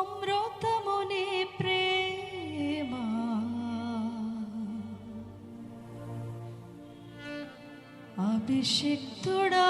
అమృతముని ప్రేమ. అభిషిక్తుడా